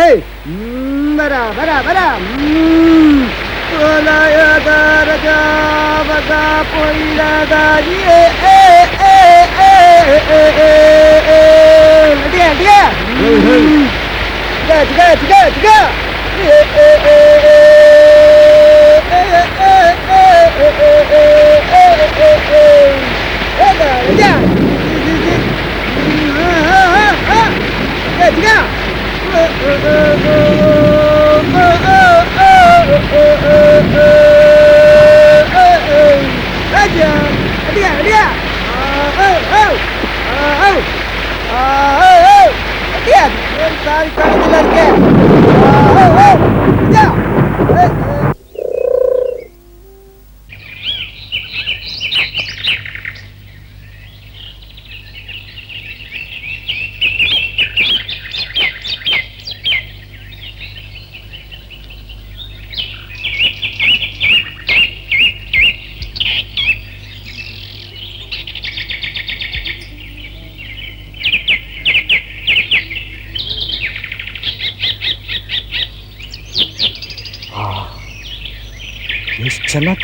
Hey! Bada, bada, bada! Mm. Kolaya da da da ba da poila da di e e e e e e e Dia, dia! Hey, hey! Tiga, tiga, tiga, tiga! E e e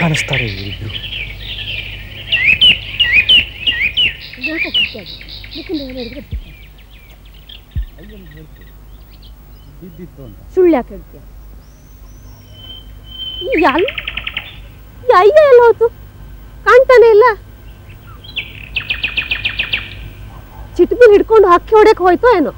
ಕಾಣಿಸ್ತಾರೆ ಇವರಿಬ್ರು ಸುಳ್ಳು ಯಾಕೆ ಕಾಣ್ತಾನೆ ಇಲ್ಲ. ಚಿಟ್ಬಿಲ್ ಹಿಡ್ಕೊಂಡು ಹಕ್ಕಿ ಹೊಡೆಯಕ್ಕೆ ಹೋಯ್ತೋ ಏನೋ?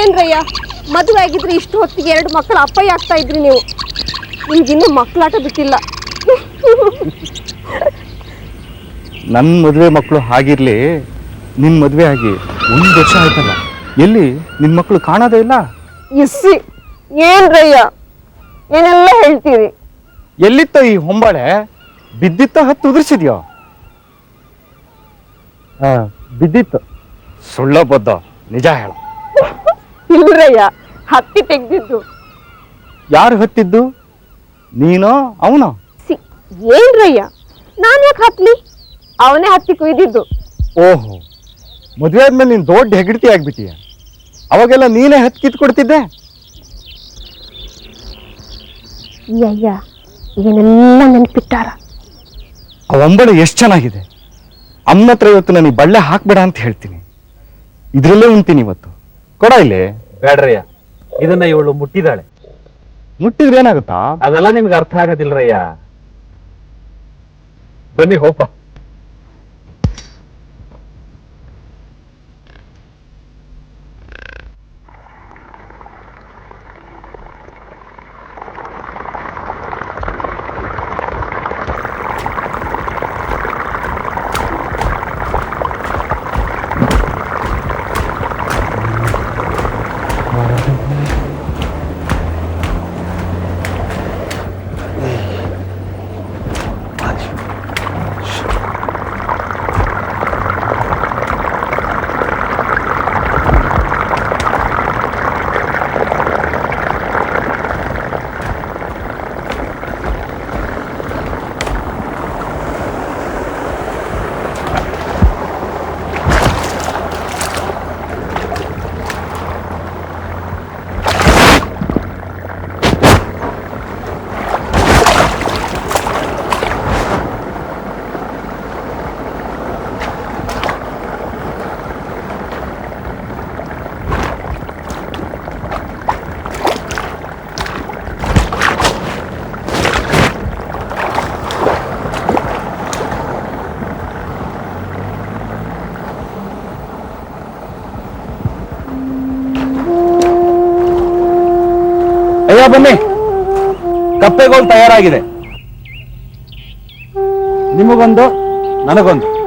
ಏನ್ರಯ್ಯ? ಮದುವೆ ಆಗಿದ್ರೆ ಇಷ್ಟು ಹೊತ್ತಿಗೆ ಎರಡು ಮಕ್ಕಳು ಅಪ್ಪಯ್ಯ ಆಗ್ತಾ ಇದ್ರಿ ನೀವು. ನಿಮ್ಗಿನ್ನೂ ಮಕ್ಕಳಾಟ ಬಿಟ್ಟಿಲ್ಲ. ನನ್ನ ಮದುವೆ ಮಕ್ಕಳು ಹಾಗಿರ್ಲಿ ನಿನ್ನ ಮದುವೆ ಆಗಿ ಒಂದು ವರ್ಷ ಆಯ್ತಲ್ಲ ಎಲ್ಲಿ ನಿನ್ನ ಮಕ್ಕಳು ಕಾಣೋದೇ ಇಲ್ಲ? ಇಸ್ಸಿ ಏನ್ರಯ್ಯ? ಏನೆಲ್ಲ ಹೇಳ್ತೀರಿ? ಎಲ್ಲಿತ್ತ ಈ ಹೊಂಬಾಳೆ? ಬಿದ್ದಿತ್ತ ಹತ್ತು ಉದುರಿಸಿದ್ಯೋ? ಬಿದ್ದಿತ್ತು. ಸುಳ್ಳ ಬದ್ದ ನಿಜ ಹೇಳ. ಇಲ್ರಯ್ಯ ಹತ್ತಿ ತೆಗ್ದಿದ್ದು. ಯಾರು ಹತ್ತಿದ್ದು? ನೀನೋ ಅವನೋ? ಸಿ ಏನ್ರಯ್ಯ ನಾನು ಯಾಕೆ ಹತ್ಲಿ? ಅವನೇ ಹತ್ತಿ ಕುಯ್ದಿದ್ದು. ಓಹೋ ಮದುವೆ ಆದ್ಮೇಲೆ ನೀನು ದೊಡ್ಡ ಹೆಗಡತಿ ಆಗ್ಬಿಟ್ಟಿಯ? ಅವಾಗೆಲ್ಲ ನೀನೇ ಹತ್ತಿ ಕಿತ್ಕೊಡ್ತಿದ್ದೆ? ಅಯ್ಯ ಏನೆಲ್ಲ ನೆನ್ಪಿಟ್ಟಾರ? ಆ ಒಂಬಳೆ ಎಷ್ಟು ಚೆನ್ನಾಗಿದೆ? ಅಮ್ಮ ಹತ್ರ ಇವತ್ತು ನನಗೆ ಬಳ್ಳೆ ಹಾಕ್ಬೇಡ ಅಂತ ಹೇಳ್ತೀನಿ. ಇದ್ರಲ್ಲೇ ಉಂತೀನಿ ಇವತ್ತು. ಕೊಡ ಇಲ್ಲಿ. ಬೇಡ್ರಯ್ಯ ಇದನ್ನ ಇವಳು ಮುಟ್ಟಿದಾಳೆ. ಮುಟ್ಟಿದ್ರೆ ಏನಾಗುತ್ತಾ? ಅದೆಲ್ಲ ನಿಮ್ಗೆ ಅರ್ಥ ಆಗೋದಿಲ್ರಯ್ಯ. ಬನ್ನಿ ಹೋಪ ಅಯ್ಯ ಬನ್ನಿ. ಕಪ್ಪೆಗೋಲ್ ತಯಾರಾಗಿದೆ. ನಿಮಗೊಂದು ನನಗೊಂದು.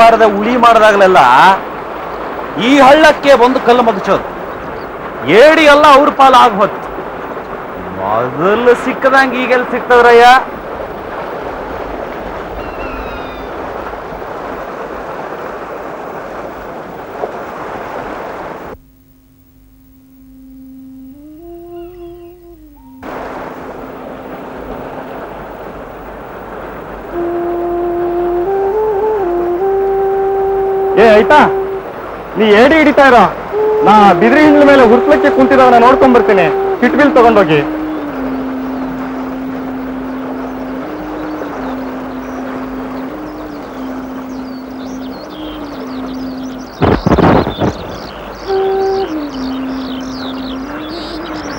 ಬಾರದ ಉಳಿ ಮಾಡಿದಾಗಲೆಲ್ಲ ಈ ಹಳ್ಳಕ್ಕೆ ಬಂದು ಕಲ್ಲು ಮಗಚೋದು ಏಡಿ ಎಲ್ಲ ಅವ್ರ ಪಾಲ ಆಗ ಹೊತ್ತು ಮೊದಲು ಸಿಕ್ಕದಂಗೆ ಈಗೆಲ್ಲ ಸಿಕ್ತದ್ರಯ್ಯ ನೀ ಏಡಿ ಹಿಡಿತಾ ಇರೋ ನಾ ಬಿದ್ರಿ ಹಿಂಡ್ಲ ಮೇಲೆ ಹುರ್ಸ್ಲಕ್ಕೆ ಕುಂತಿದವನ ನೋಡ್ಕೊಂಡ್ ಬರ್ತೀನಿ ಕಿಟ್ ಬಿಲ್ ತಗೊಂಡೋಗಿ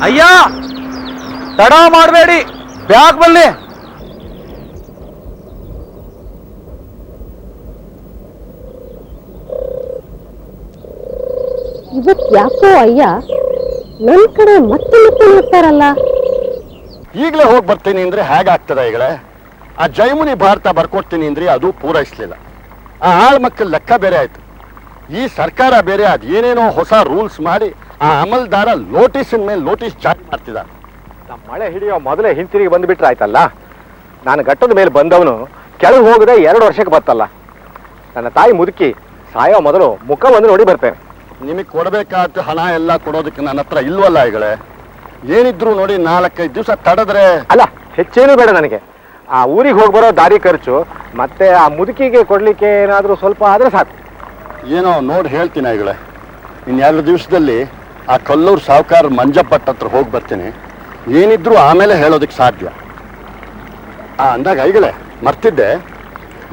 ಅಯ್ಯ ತಡ ಮಾಡಬೇಡಿ ಬ್ಯಾಗ್ ಬಲ್ಲಿ ಯಾಕೋ ಅಯ್ಯ? ನನ್ ಕಡೆ ಮತ್ತೆ ಮತ್ತೆ ನೋಡ್ತಾರಲ್ಲ ಈಗಲೇ ಹೋಗಿ ಬರ್ತೀನಿ ಅಂದ್ರೆ ಹೇಗಾಗ್ತದ ಈಗಲೇ? ಆ ಜೈಮುನಿ ಭಾರತ ಬರ್ಕೊಡ್ತೀನಿ ಅಂದ್ರೆ ಅದು ಪೂರೈಸ್ಲಿಲ್ಲ. ಆ ಆಳ್ ಮಕ್ಕಳ ಲೆಕ್ಕ ಬೇರೆ ಆಯ್ತು. ಈ ಸರ್ಕಾರ ಬೇರೆ ಅದ್ ಏನೇನೋ ಹೊಸ ರೂಲ್ಸ್ ಮಾಡಿ ಆ ಅಮಲ್ದಾರ ನೋಟಿಸಿನ ಮೇಲೆ ನೋಟಿಸ್ ಜಾರಿ ಮಾಡ್ತಿದ್ದ ನಮ್ಮ ಮಳೆ ಹಿಡಿಯೋ ಮೊದಲೇ ಹಿಂತಿರುಗಿ ಬಂದ್ಬಿಟ್ರೆ ಆಯ್ತಲ್ಲ? ನಾನು ಘಟ್ಟದ ಮೇಲೆ ಬಂದವನು ಕೆಳಗೆ ಹೋಗದೆ ಎರಡು ವರ್ಷಕ್ಕೆ ಬರ್ತಲ್ಲ ನನ್ನ ತಾಯಿ ಮುದುಕಿ ಸಾಯೋ ಮೊದಲು ಮುಖ ಬಂದು ನೋಡಿ ಬರ್ತೇನೆ. ನಿಮಗೆ ಕೊಡಬೇಕಾದ ಹಣ ಎಲ್ಲ ಕೊಡೋದಕ್ಕೆ ನನ್ನ ಹತ್ರ ಇಲ್ವಲ್ಲ ಈಗಲೇ? ಏನಿದ್ರು ನೋಡಿ ನಾಲ್ಕೈದು ದಿವಸ ತಡೆದ್ರೆ ಅಲ್ಲ ಹೆಚ್ಚೇನು ಬೇಡ ನನಗೆ. ಆ ಊರಿಗೆ ಹೋಗಿ ಬರೋ ದಾರಿ ಖರ್ಚು ಮತ್ತೆ ಆ ಮುದುಕಿಗೆ ಕೊಡ್ಲಿಕ್ಕೆ ಏನಾದರೂ ಸ್ವಲ್ಪ ಆದ್ರೆ ಸಾಕು. ಏನೋ ನೋಡಿ ಹೇಳ್ತೀನಿ ಈಗಲೇ. ಇನ್ನೆರಡು ದಿವಸದಲ್ಲಿ ಆ ಕಲ್ಲೂರು ಸಾವುಕಾರ ಮಂಜಪ್ಪಟ್ಟ ಹತ್ರ ಹೋಗಿ ಬರ್ತೀನಿ. ಏನಿದ್ರು ಆಮೇಲೆ ಹೇಳೋದಕ್ಕೆ ಸಾಧ್ಯ. ಆ ಅಂದಾಗ ಐಗಳೇ ಮರ್ತಿದ್ದೆ.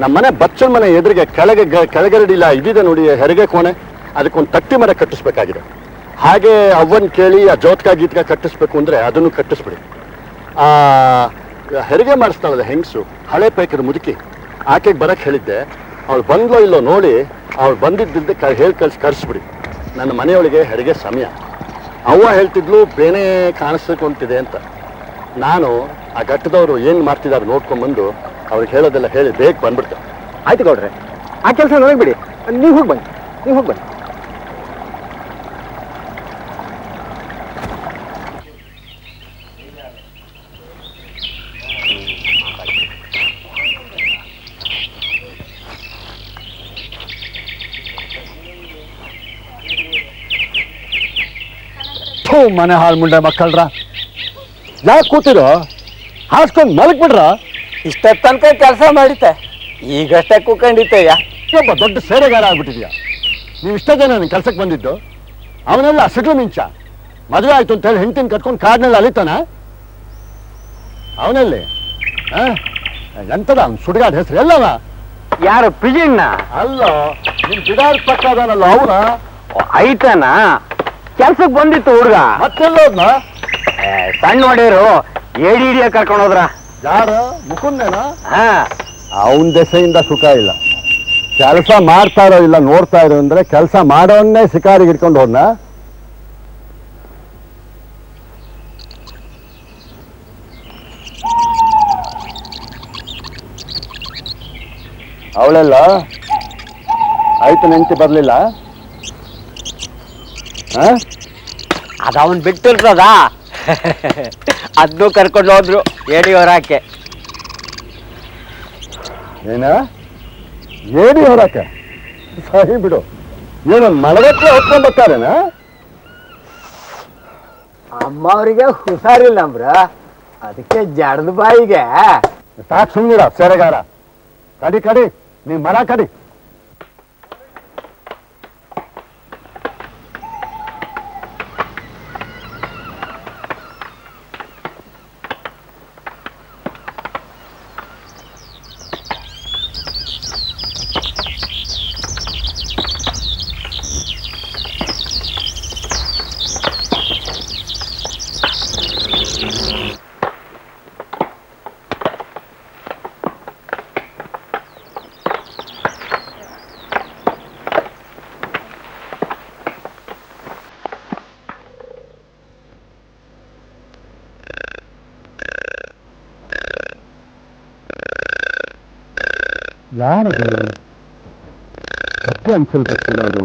ನಮ್ಮನೆ ಬಚ್ಚನ ಮನೆ ಎದುರಿಗೆ ಕೆಳಗೆ ಕೆಳಗರಡಿಲ್ಲ ಇದಿದೆ ನೋಡಿ ಹೆರಿಗೆ ಕೋಣೆ. ಅದಕ್ಕೊಂದು ತಟ್ಟಿ ಮರ ಕಟ್ಟಿಸ್ಬೇಕಾಗಿದೆ. ಹಾಗೆ ಅವ್ವನ್ ಕೇಳಿ, ಆ ಜೋತ್ಕ ಗೀತ್ಕ ಕಟ್ಟಿಸ್ಬೇಕು ಅಂದ್ರೆ ಅದನ್ನು ಕಟ್ಟಿಸ್ಬಿಡಿ. ಆ, ಹೆರಿಗೆ ಮಾಡಿಸ್ತಾಳಲ್ಲ ಹೆಂಗಸು, ಹಳೆ ಪೈಕದ ಮುದುಕಿ. ಆಕೆಗೆ ಬರಕ್ಕೆ ಹೇಳಿದ್ದೆ, ಅವಳು ಬಂದ್ಲೋ ಇಲ್ಲೋ ನೋಡಿ, ಅವಳು ಬಂದಿದ್ದಿದ್ದೆ ಕ, ಹೇಳಿ ಕಳ್ಸಿ, ಕರ್ಸ್ಬಿಡಿ. ನನ್ನ ಮನೆಯೊಳಗೆ ಹೆರಿಗೆ ಸಮಯ. ಅವ್ವ ಹೇಳ್ತಿದ್ಲು, ಬೇನೆ ಕಾಣಿಸ್ಕೊಂತಿದೆ ಅಂತ. ನಾನು ಆ ಘಟ್ಟದವರು ಏನು ಮಾಡ್ತಿದ್ದಾರೆ ನೋಡ್ಕೊಂಡ್ಬಂದು ಅವ್ರಿಗೆ ಹೇಳೋದೆಲ್ಲ ಹೇಳಿ ಬೇಗ ಬಂದ್ಬಿಡ್ತಾರೆ ಆಯ್ತು ಗೌಡ್ರೆ, ಆ ಕೆಲಸ ನನಗೆ ಬಿಡಿ ನೀವು ಹೋಗಿ ಬನ್ನಿ, ನೀವು ಹೋಗಿ ಬನ್ನಿ. ಥೂ ಮನೆ ಹಾಳು ಮುಂಡೆ ಮಕ್ಕಳ್ರ. ಯಾಕೆ ಕೂತಿರೋ? ಹಾಸ್ಕೊಂಡು ಮಲಗ್ಬಿಡ್ರ? ಇಷ್ಟ ತನಕ ಕೆಲಸ ಮಾಡಿತೆ ಈಗಷ್ಟೇ ಕೂಕೊಂಡಿತ್ತಯ್ಯ ಒಬ್ಬ ದೊಡ್ಡ ಸೇರೆಗಾರ ಆಗ್ಬಿಟ್ಟಿದ್ಯಾ? ನೀವು ಇಷ್ಟ ಜನ ನನ್ನ ಕೆಲ್ಸಕ್ಕೆ ಬಂದಿದ್ದು? ಅವನೆಲ್ಲ ಸಿಟ್ಲು ಮಿಂಚ. ಮದುವೆ ಆಯ್ತು ಅಂತ ಹೇಳಿ ಹೆಂಡತಿನ ಕಟ್ಕೊಂಡು ಕಾಡಿನಲ್ಲಿ ಅಲಿತಾನ? ಅವನಲ್ಲಿ? ಎಂತದ ಅವ್ನು ಸುಡುಗಾಡ ಹೆಸರು? ಎಲ್ಲವ? ಯಾರು ಪಿಜಿಣ್ಣ? ಅಲ್ಲ ನಿನ್ ಬಿಡಾರ್ ಪಕ್ಕ ಅದಾನಲ್ಲ ಅವನ ಐತನ? ಕೆಲ್ಸಕ್ಕೆ ಬಂದಿತ್ತು ಹುಡುಗ. ಮತ್ತೆಲ್ಲೋದ್ನ? ಸಣ್ಣ ಒಡೆಯರು ಏಡಿ ಹಿಡಿಯ ಕರ್ಕೊಂಡು ಹೋದ್ರ. ಯಾರ? ಮುಕುಂದೇನ ಹಾ. ಅವನ ದೆಸೆಯಿಂದ ಸುಖ ಇಲ್ಲ. ಕೆಲಸ ಮಾಡ್ತಾ ಇರೋ ಇಲ್ಲ ನೋಡ್ತಾ ಇರೋ ಅಂದ್ರೆ ಕೆಲಸ ಮಾಡೋನ್ನೇ ಶಿಕಾರಿಗೆ ಇಟ್ಕೊಂಡು ಹೋದ್ನ? ಅವಳೆಲ್ಲ? ಆಯ್ತು ನೆಂಟಿ ಬರ್ಲಿಲ್ಲ? ಅದ ಅವನ್ ಬಿಟ್ಟಿರ್ತದ. ಅದನ್ನು ಕರ್ಕೊಂಡು ಹೋದ್ರು ಏಡಿ ಹೊರಾಕೆ ಏನ? ಏಡಿ ಹೊರಕ್ಕೆ ಸರಿ ಬಿಡು. ಏನು ಮಳಗತ್ಲೆ ಹೊತ್ಕೊಂಡ್ ಬರ್ತಾರೇನ? ಅಮ್ಮ ಅವರಿಗೆ ಹುಷಾರಿಲ್ಲ ಅಂಬ್ರ. ಅದಕ್ಕೆ ಜಡದ ಬಾಯಿಗೆ. ಸಾಕ್ ಸುಮ್ನಿರ ಸೆರೆಗಾರ. ಕಡಿ ಕಡಿ ನೀ ಮರ ಕಡಿ. ಯಾರದು ಸತ್ಯ ಅನ್ಸಲ್ಪಟ್ಟಿಲ್ಲ ಅದು?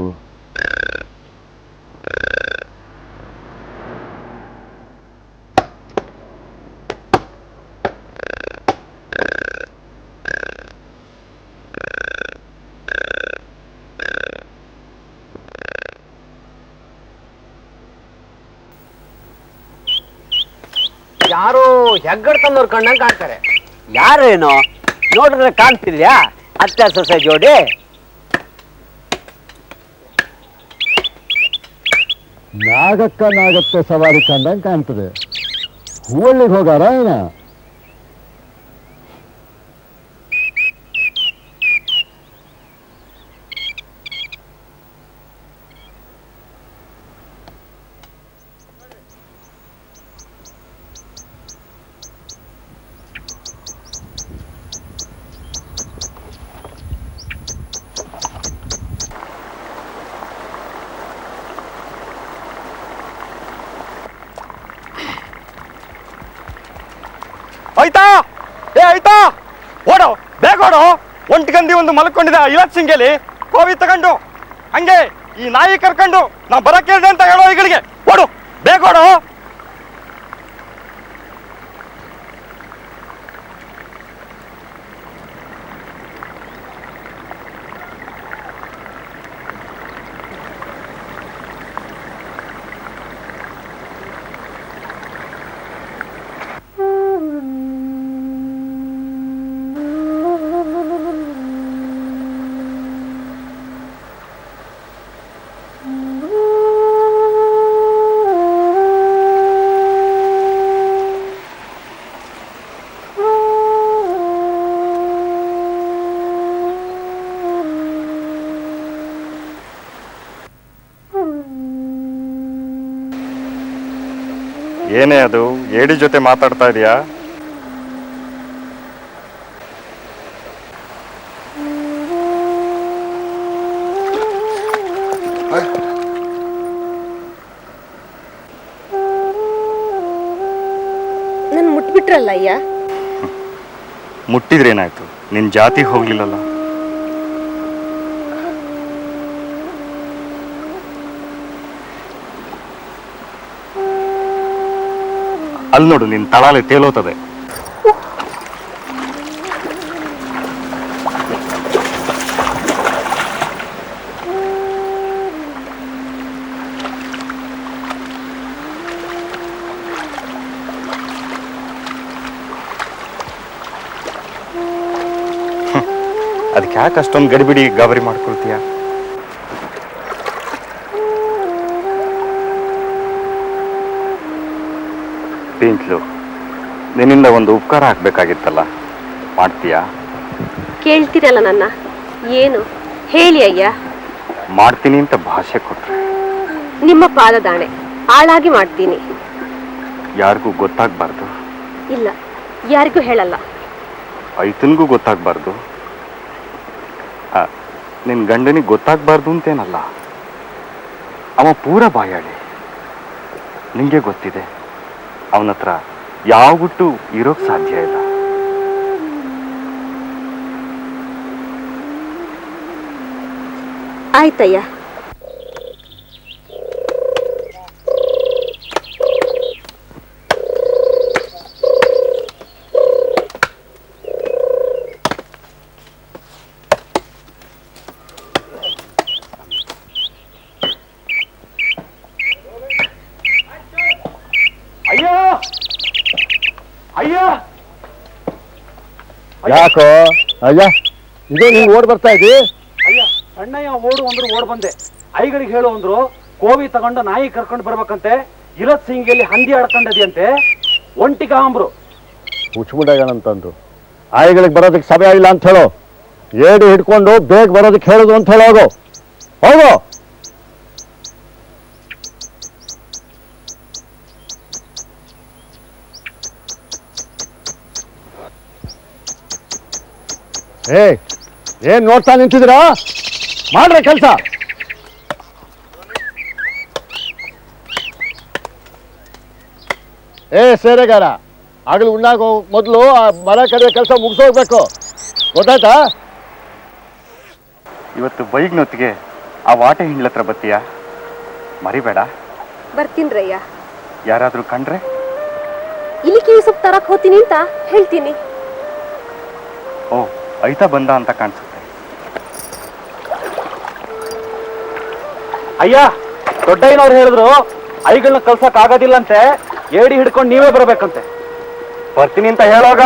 ಯಾರು ಹೆಗ್ಗಡ್ ತಂದವ್ರ ಕಣ್ಣಂಗ್ ಕಾಣ್ತಾರೆ. ಯಾರೇನೋ? ನೋಡಿದ್ರೆ ಕಾಣ್ತಿದ್ಯಾ? ಅತ್ತೆ ಸೊಸೆ ಜೋಡಿ. ನಾಗಕ್ಕ ನಾಗತ್ತ ಸವಾರಿ ಕಂಡಂಗೆ ಕಾಣ್ತದೆ. ಹೂವಳ್ಳಿಗೆ ಹೋಗಾರ ಏನ? ಆಯ್ತಾ? ಏ, ಆಯ್ತಾ? ಓಡೋ, ಬೇಗ ಓಡೋ. ಒಂಟ್ಗಂದಿ ಒಂದು ಮಲ್ಕೊಂಡಿದ್ದ ಇಲತ್ ಸಿಂಗೇಲಿ. ಕೋವಿ ತಗೊಂಡು. ಹಂಗೆ ಈ ನಾಯಿ ಕರ್ಕೊಂಡು ನಾ ಬರಕ್ಕೆ ಅಂತ ಹೇಳೋ ಈಗಳಿಗೆ ಓಡು, ಬೇಗ ಓಡು. ಏನೇ ಅದು ಏಡಿ ಜೊತೆ ಮಾತಾಡ್ತಾ ಇದೀಯಾ? ನಾನು ಮುಟ್ಬಿಟ್ರಲ್ಲ ಅಯ್ಯ? ಮುಟ್ಟಿದ್ರೇನಾಯ್ತು? ನಿನ್ ಜಾತಿ ಹೋಗ್ಲಿಲ್ಲಲ್ಲ. ಅಲ್ಲಿ ನೋಡು ನಿನ್ ತಳಾಲೆ ತೇಲೋತದೆ. ಅದಕ್ಕೆ ಯಾಕೆ ಅಷ್ಟೊಂದು ಗಡಿಬಿಡಿ ಗಾಬರಿ ಮಾಡ್ಕೊಳ್ತೀಯ? ಪೀಂಟ್ಲು ನಿನ್ನಿಂದ ಒಂದು ಉಪಕಾರ ಹಾಕ್ಬೇಕಾಗಿತ್ತಲ್ಲ ಮಾಡ್ತೀಯಾ? ಕೇಳ್ತೀರಲ್ಲ ನನ್ನ. ಏನು? ಹೇಳಿ ಅಯ್ಯ. ಮಾಡ್ತೀನಿ ಅಂತ ಭಾಷೆ ಕೊಟ್ರೆ. ನಿಮ್ಮ ಪಾದದಾಣೆ ಹಾಳಾಗಿ ಮಾಡ್ತೀನಿ. ಯಾರಿಗೂ ಗೊತ್ತಾಗ್ಬಾರ್ದು. ಇಲ್ಲ ಯಾರಿಗೂ ಹೇಳಲ್ಲ. ಐತನ್ಗೂ ಗೊತ್ತಾಗ್ಬಾರ್ದು. ಆ, ನಿನ್ ಗಂಡನಿಗೆ ಗೊತ್ತಾಗ್ಬಾರ್ದು ಅಂತೇನಲ್ಲ. ಅವ ಪೂರ ಬಾಯಾಳಿ. ನಿಂಗೆ ಗೊತ್ತಿದೆ. ಅವನ ಹತ್ರ ಯಾವ ಗುಟ್ಟು ಇರೋಕ್ ಸಾಧ್ಯ ಇಲ್ಲ. ಆಯ್ತಯ್ಯ ಅಯ್ಯೋ ಅಯ್ಯೋ ಯಾಕೋ? ಅಯ್ಯ ಇದು ನೀವು ಓಡ್ ಬರ್ತಾ ಇದ್ದೀ? ಅಯ್ಯ ಸಣ್ಣಯ್ಯ ಓಡು ಅಂದ್ರು ಓಡ್ ಬಂದೆ. ಐಗಳಿಗೆ ಹೇಳು ಅಂದ್ರು ಕೋವಿ ತಗೊಂಡು ನಾಯಿ ಕರ್ಕೊಂಡು ಬರ್ಬೇಕಂತೆ ಇರತ್ ಸಿಂಗಿಯಲ್ಲಿ ಹಂದಿ ಆಡ್ಕೊಂಡದಿಯಂತೆ ಒಂಟಿಗ ಅಂಬ್ರು. ಹುಚ್ಚುಮುಂಡಗನಂತಂದು ಆಯಿಗಳಿಗೆ ಬರೋದಕ್ಕೆ ಸಭೆ ಇಲ್ಲ ಅಂತ ಹೇಳು. ಏಡು ಹಿಡ್ಕೊಂಡು ಬೇಗ ಬರೋದಕ್ಕೆ ಹೇಳೋದು ಅಂತ ಹೇಳೋದು ಹೋಗು. ಏ ಏನ್ ನೋಡ್ತಾ ನಿಂತಿದ್ದೀರಾ? ಮಾಡ್ರೆ ಕೆಲಸ. ಏ ಸೇರೆಗಾರ ಆಗಲಿ ಉಣ್ಣಾಗ ಮೊದಲು ಆ ಮರ ಕಡೆ ಕೆಲಸ ಮುಗಿಸೋಗ್ಬೇಕು. ಗೊತ್ತಾಯ್ತಾ? ಇವತ್ತು ಬೈಗ್ನೊತ್ತಿಗೆ ಆ ವಾಟೆ ಹಿಂಡ್ಲ ಹತ್ರ ಬತ್ತೀಯಾ ಮರಿಬೇಡ. ಬರ್ತೀನ್ರಯ್ಯ ಯಾರಾದರೂ ಕಂಡ್ರೆ? ಇಲ್ಲಿ ಸೊಪ್ಪು ತರಕ್ ಹೋಗ್ತೀನಿ ಅಂತ ಹೇಳ್ತೀನಿ. ಓ ಐತಾ ಬಂದ ಅಂತ ಕಾಣಿಸುತ್ತೆ. ಅಯ್ಯ, ದೊಡ್ಡಯ್ಯನವ್ರು ಹೇಳಿದ್ರು ಐಗಳನ್ನ ಕಲ್ಸಕ್ ಆಗೋದಿಲ್ಲಂತೆ ಏಡಿ ಹಿಡ್ಕೊಂಡು ನೀವೇ ಬರ್ಬೇಕಂತೆ. ಬರ್ತೀನಿ ಅಂತ ಹೇಳೋಗ